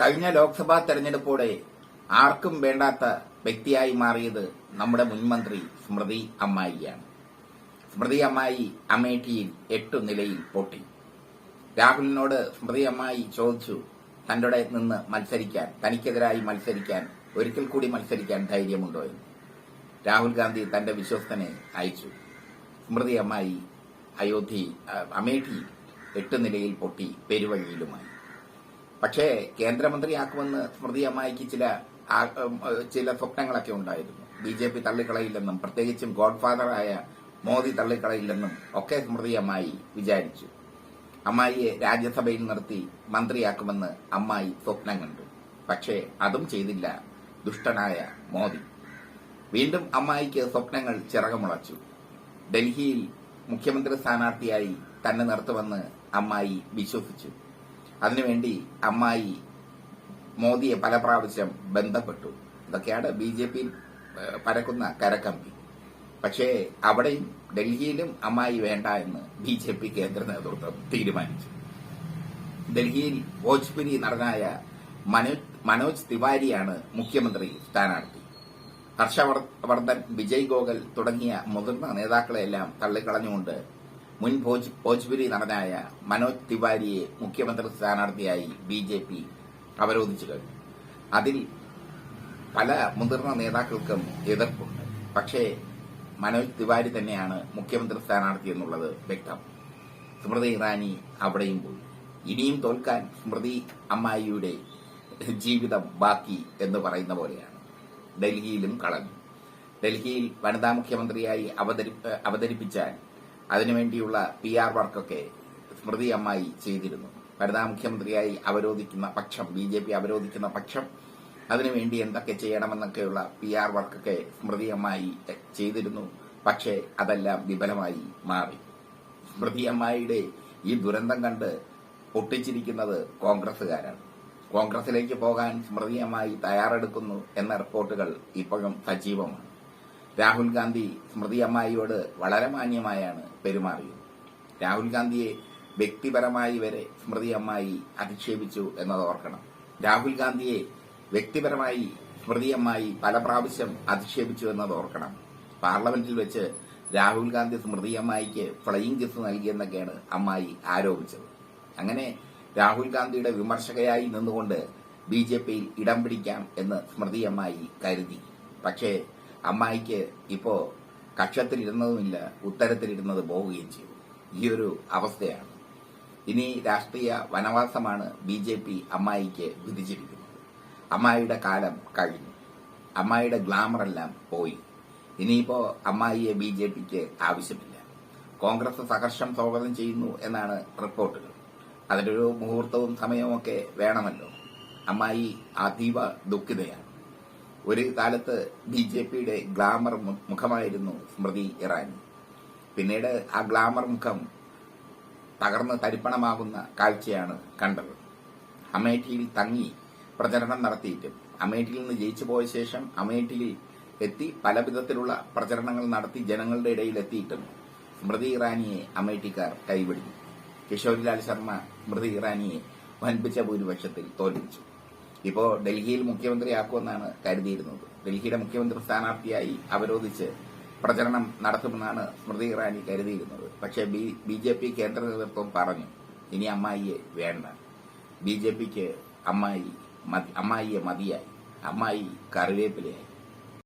കഴിഞ്ഞ ലോക്സഭാ തെരഞ്ഞെടുപ്പോടെ ആർക്കും വേണ്ടാത്ത വ്യക്തിയായി മാറിയത് നമ്മുടെ മുൻമന്ത്രി സ്മൃതി അമ്മായിയാണ്. സ്മൃതി അമ്മായി അമേഠിയിൽ എട്ടു നിലയിൽ പൊട്ടി. രാഹുലിനോട് സ്മൃതി അമ്മായി ചോദിച്ചു തന്റെ നിന്ന് മത്സരിക്കാൻ തനിക്കെതിരായി മത്സരിക്കാൻ ഒരിക്കൽ കൂടി മത്സരിക്കാൻ ധൈര്യമുണ്ടോ എന്ന്? രാഹുൽ ഗാന്ധി തന്റെ വിശ്വസ്തനെ അയച്ചു. സ്മൃതി അമ്മായി അയോധ്യ അമേഠിയിൽ എട്ട് നിലയിൽ പൊട്ടി പെരുവഴിയിലുമായി. പക്ഷേ കേന്ദ്രമന്ത്രിയാക്കുമെന്ന് സ്മൃതി അമ്മായിക്ക് ചില ചില സ്വപ്നങ്ങളൊക്കെ ഉണ്ടായിരുന്നു. ബി ജെ പി തള്ളിക്കളയില്ലെന്നും പ്രത്യേകിച്ചും ഗോഡ്ഫാദറായ മോദി തള്ളിക്കളയില്ലെന്നും ഒക്കെ സ്മൃതി അമ്മായി വിചാരിച്ചു. അമ്മായിയെ രാജ്യസഭയിൽ നിർത്തി മന്ത്രിയാക്കുമെന്ന് അമ്മായി സ്വപ്നം കണ്ടു. പക്ഷേ അതും ചെയ്തില്ല ദുഷ്ടനായ മോദി. വീണ്ടും അമ്മായിക്ക് സ്വപ്നങ്ങൾ ചിറകമുളച്ചു. ഡൽഹിയിൽ മുഖ്യമന്ത്രി സ്ഥാനാർത്ഥിയായി തന്നെ നിർത്തുമെന്ന് അമ്മായി വിശ്വസിച്ചു. അതിനുവേണ്ടി അമ്മായി മോദിയെ പല പ്രാവശ്യം ബന്ധപ്പെട്ടു. ഇതൊക്കെയാണ് ബി ജെ പി പരക്കുന്ന കരക്കമ്പി പക്ഷേ അവിടെയും ഡൽഹിയിലും അമ്മായി വേണ്ട എന്ന് ബി ജെ പി കേന്ദ്ര നേതൃത്വം തീരുമാനിച്ചു. ഡൽഹിയിൽ ഭോജ്പുരി നടനായ മനോജ് മനോജ് തിവാരിയാണ് മുഖ്യമന്ത്രി സ്ഥാനാർത്ഥി. ഹർഷവർദ്ധൻ വിജയ് ഗോഗൽ തുടങ്ങിയ മുതിർന്ന നേതാക്കളെല്ലാം തള്ളിക്കളഞ്ഞുകൊണ്ട് മുൻ ഭോജ് ഭോജ്പുരി നടനായ മനോജ് തിവാരിയെ മുഖ്യമന്ത്രി സ്ഥാനാർത്ഥിയായി ബി ജെ പി അവരോധിച്ചു കഴിഞ്ഞു. അതിൽ പല മുതിർന്ന നേതാക്കൾക്കും എതിർപ്പുണ്ട്. പക്ഷേ മനോജ് തിവാരി തന്നെയാണ് മുഖ്യമന്ത്രി സ്ഥാനാർത്ഥി എന്നുള്ളത് വ്യക്തം. സ്മൃതി ഇറാനി അവിടെയും പോയി. ഇനിയും തോൽക്കാൻ സ്മൃതി അമ്മായിയുടെ ജീവിതം ബാക്കി എന്ന് പറയുന്ന പോലെയാണ്. ഡൽഹിയിലും കളഞ്ഞു. ഡൽഹിയിൽ വനിതാ മുഖ്യമന്ത്രിയായി അവതരി അവതരിപ്പിച്ചാൽ അതിനുവേണ്ടിയുള്ള പി ആർ വർക്കൊക്കെ സ്മൃതി അമ്മായി ചെയ്തിരുന്നു. വനിതാ മുഖ്യമന്ത്രിയായി അവരോധിക്കുന്ന പക്ഷം ബി ജെ പി അവരോധിക്കുന്ന പക്ഷം അതിനുവേണ്ടി എന്തൊക്കെ ചെയ്യണമെന്നൊക്കെയുള്ള പി ആർ വർക്കൊക്കെ സ്മൃതി അമ്മായി ചെയ്തിരുന്നു. പക്ഷേ അതെല്ലാം വിഫലമായി മാറി. സ്മൃതി അമ്മായിയുടെ ഈ ദുരന്തം കണ്ട് പൊട്ടിച്ചിരിക്കുന്നത് കോൺഗ്രസുകാരാണ് കോൺഗ്രസിലേക്ക് പോകാൻ സ്മൃതി അമ്മായി തയ്യാറെടുക്കുന്നു എന്ന റിപ്പോർട്ടുകൾ ഇപ്പോഴും സജീവമാണ്. രാഹുൽ ഗാന്ധി സ്മൃതി അമ്മായിയോട് വളരെ മാന്യമായാണ് പെരുമാറിയത്. രാഹുൽ ഗാന്ധിയെ വ്യക്തിപരമായി വരെ സ്മൃതി അമ്മായി അധിക്ഷേപിച്ചു എന്നത് ഓർക്കണം. രാഹുൽ ഗാന്ധിയെ വ്യക്തിപരമായി സ്മൃതി അമ്മായി പല പ്രാവശ്യം അധിക്ഷേപിച്ചു എന്നത് ഓർക്കണം. പാർലമെന്റിൽ വെച്ച് രാഹുൽ ഗാന്ധി സ്മൃതി അമ്മായിക്ക് ഫ്ലൈയിങ് കിസ് നൽകിയെന്നൊക്കെയാണ് അമ്മായി ആരോപിച്ചത്. അങ്ങനെ രാഹുൽ ഗാന്ധിയുടെ വിമർശകയായി നിന്നുകൊണ്ട് ബി ജെ പിയിൽ ഇടം പിടിക്കാം എന്ന് സ്മൃതി അമ്മായി കരുതി. പക്ഷേ അമ്മായിക്ക് ഇപ്പോ കക്ഷത്തിലിരുന്നതുമില്ല ഉത്തരത്തിലിരുന്നത് പോവുകയും ചെയ്തു. ഈ ഒരു അവസ്ഥയാണ്. ഇനി രാഷ്ട്രീയ വനവാസമാണ് ബി ജെ പി അമ്മായിക്ക് വിധിച്ചിരിക്കുന്നത്. അമ്മായിയുടെ കാലം കഴിഞ്ഞു. അമ്മായിയുടെ ഗ്ലാമറെല്ലാം പോയി. ഇനിയിപ്പോ അമ്മായിയെ ബി ജെ പിക്ക് ആവശ്യമില്ല. കോൺഗ്രസ് സഹർഷം സ്വാഗതം ചെയ്യുന്നു എന്നാണ് റിപ്പോർട്ടുകൾ. അതിനൊരു മുഹൂർത്തവും സമയവും ഒക്കെ വേണമല്ലോ. അമ്മായി അതീവ ദുഃഖിതയാണ്. ഒരു കാലത്ത് ബി ജെ പിയുടെ ഗ്ലാമർ മുഖമായിരുന്നു സ്മൃതി ഇറാനി. പിന്നീട് ആ ഗ്ലാമർ മുഖം തകർന്ന് തരിപ്പണമാകുന്ന കാഴ്ചയാണ് കണ്ടത്. അമേഠിയിൽ തങ്ങി പ്രചരണം നടത്തിയിട്ടും അമേഠിയിൽ നിന്ന് ജയിച്ചു പോയ ശേഷം അമേഠിയിൽ എത്തി പല വിധത്തിലുള്ള പ്രചരണങ്ങൾ നടത്തി ജനങ്ങളുടെ ഇടയിൽ എത്തിയിട്ടും സ്മൃതി ഇറാനിയെ അമേഠിക്കാർ കൈവിടിഞ്ഞു കിഷോരിലാൽ ശർമ്മ സ്മൃതി ഇറാനിയെ വൻപിച്ച ഭൂരിപക്ഷത്തിൽ തോൽപ്പിച്ചു. ഇപ്പോ ഡൽഹിയിൽ മുഖ്യമന്ത്രിയാക്കുമെന്നാണ് കരുതിയിരുന്നത്. ഡൽഹിയുടെ മുഖ്യമന്ത്രി സ്ഥാനാർത്ഥിയായി അവരോധിച്ച് പ്രചരണം നടത്തുമെന്നാണ് സ്മൃതി ഇറാനി കരുതിയിരുന്നത്. പക്ഷേ ബി ജെ പി കേന്ദ്ര നേതൃത്വം പറഞ്ഞു ഇനി അമ്മായിയെ വേണ്ട. ബി ജെ പിക്ക് അമ്മായി അമ്മായിയെ മതിയായി. അമ്മായി കറിവേപ്പിലയായി.